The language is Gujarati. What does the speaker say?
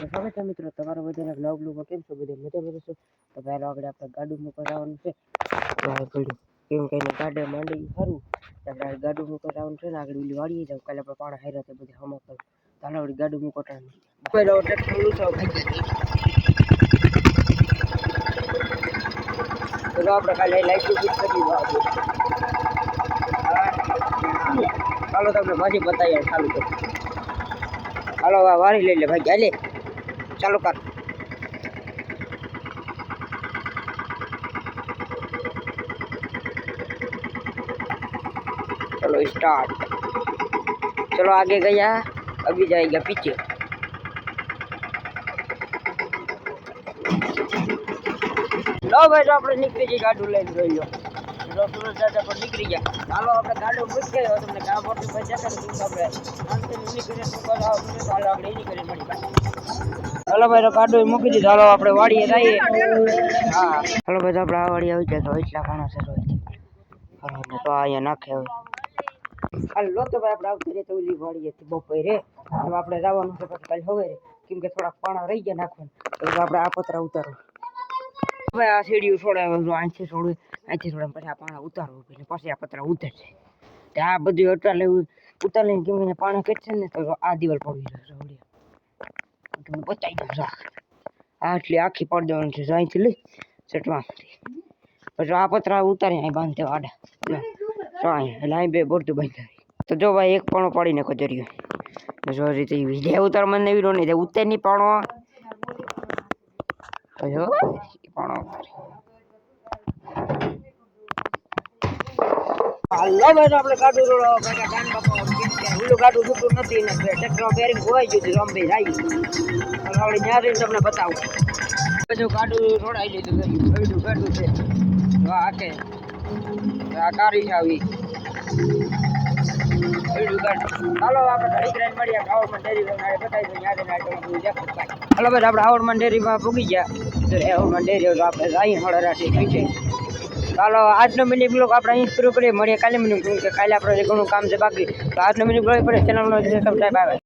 સ્વાગત છે મિત્રો તમારા બધાને નવ બ્લોગમાં કેમ છો બધે મજા મજા છો? તો પહેલા આગળ આપણે ગાડું મૂકવા છે. તો કેમ કહીને ગાડે માંડી સારું આપણે ગાડું મૂકવા છે ને આગળ ઓલી વાળીએ જાવ કાલે આપણે પાણી હાર્યા તે બધી હમા કરું ચાલો આપણે ગાડું મૂકો પહેલાં ટ્રેક્ટર ભાઈ ચલો આપણે કાલે લાઈટ ફિટ કરી ચાલો તમને ભાજી બતાવીએ ચાલુ કરો હાલો વારી લઈ લે ભાઈ ચાલે ચાલો કર चलो स्टार्ट चलो आगे गया अभी जाएगा पीछे લો ભાઈ તો આપણે નીકળી જઈએ ગાડું લઈને જોઈ લો લો સુરત દાદા પર નીકળી ગયા હાલો આપણે ગાડું મૂકી ગયો તમને કામ મોટી ભાઈ જતા તો આપણે શાંતિથી નીકળીને શું કરો આપણે તો હાલો આપણે એ નીકળી મળી ભાઈ હાલો ભાઈ, તો કાઢો મૂકી દીધું. હાલો, આપણે વાડીએ જઈએ. હા હાલો ભાઈ, તો આપણે આ વાડી આવી જાય તો એટલા પાણા છે તો અહીંયા નાખે હવે. હાલો તો ભાઈ, આપણે આવતી રહે તો ઓલી વાડીએ બપોરે. હવે આપણે જવાનું છે પછી કાલે હવે કેમ કે થોડાક પાણા રહી ગયા નાખવાનું. તો આપણે આ પતરા ઉતારો હવે આ સીડીઓ છોડાવે જો અહીંથી છોડું, અહીંથી છોડે, પછી આ પાણા ઉતારવું એટલે પછી આ પતરા ઉતરશે. તે આ બધું ઉતાર લેવું ઉતારી લઈને કેમ પાણી છે ને તો આ દિવાલ પડી જશે ઓલી બતાવી દઉં રાખ આટલી આખી પડી દેવાની છે અહીંથી લઈ ચટવામાંથી પછી આ પતરા ઉતારી અહીં બાંધે આડા એટલે અહીં બે બોરતું બાંધાવી તો જો ભાઈ, એક પણો પડીને કચર્યો જો રીતે વિજય ઉતાર મને એવી નહીં ઉતર નહીં પણો. પાણો ઉતારી. હાલો ભાઈ આપણે કાઢું રોડો કાન બાપા ગાડું છૂટું નથી ને ટ્રેક્ટર બેરિંગ હોય ગયું રંબે જાય. આપણે ત્યાં જઈને તમને બતાવું. બધું ગાડું રોડાઈ લીધું ગયું ગાડું છે. આ કે. આ કારી છે આવી. હાલો બધું ભાઈ આપણે આવડમાં ડેરીમાં પૂગી ગયા. હાવડમાં ડેરી આપણે રાઈ હળે રાખી છે? ચાલો, આજનો મિની બ્લોગ આપણે અહીં પૂરો કરીએ. મળીએ કાલે મિની કાલે આપણે ઘણું કામ છે બાકી, તો આજનો મિની બ્લોગ પડે ચેનલનો સબસ્ક્રાઈબ આવે.